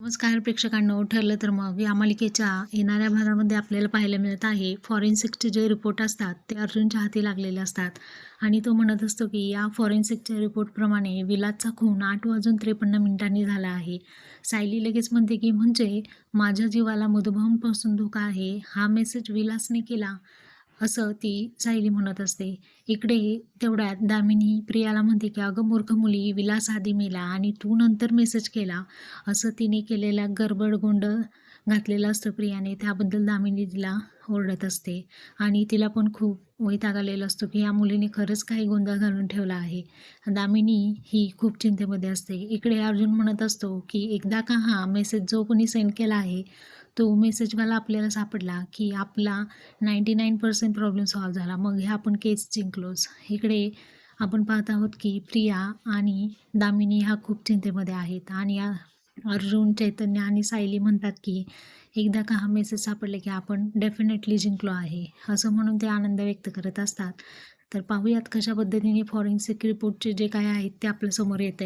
नमस्कार प्रेक्षकांनो ठरलं तर मग या मालिकेच्या येणाऱ्या भागामध्ये आपल्याला पाहायला मिळत आहे फॉरेन्सिकचे जे रिपोर्ट असतात ते अर्जुनच्या हाती लागलेले असतात. आणि तो म्हणत असतो की या फॉरेन्सिकच्या रिपोर्टप्रमाणे विलासचा खून आठ वाजून त्रेपन्न मिनिटांनी झाला आहे. सायली लगेच म्हणते की म्हणजे माझ्या जीवाला मधुबाहूंपासून धोका आहे. हा मेसेज विलासने केला. असं ती सायली म्हणत असते. इकडे तेवढ्यात दामिनी प्रियाला म्हणते की अगं मूर्ख मुली विलास आधी मेला आणि तू नंतर मेसेज केला. असं तिने केलेला गडबड गोंड घातलेला असतो प्रियाने. त्याबद्दल दामिनी तिला ओरडत असते. आणि तिला पण खूप वैताग आलेला असतो की या मुलीने खरंच काही गोंधळ घालून ठेवला आहे. दामिनी ही खूप चिंतेमध्ये असते. इकडे अर्जुन म्हणत असतो की एकदा का हा मेसेज जो कोणी सेंड केला आहे तो मेसेजवाला आपल्याला सापडला की आपला ninety nine percent problem solve झाला. मग हे आपण केस जिंकलोच. इकडे आपण पाहत आहोत की प्रिया आणि दामिनी ह्या खूप चिंतेमध्ये आहेत. आणि या अर्जुन चैतन्य आणि सायली म्हणतात की एकदा का हा मेसेज सापडले की आपण डेफिनेटली जिंकलो आहे. असं म्हणून ते आनंद व्यक्त करत असतात. तर पाहूयात कशा पद्धतीने फॉरेन्सिक रिपोर्टचे जे काय आहेत ते आपल्यासमोर येत आहे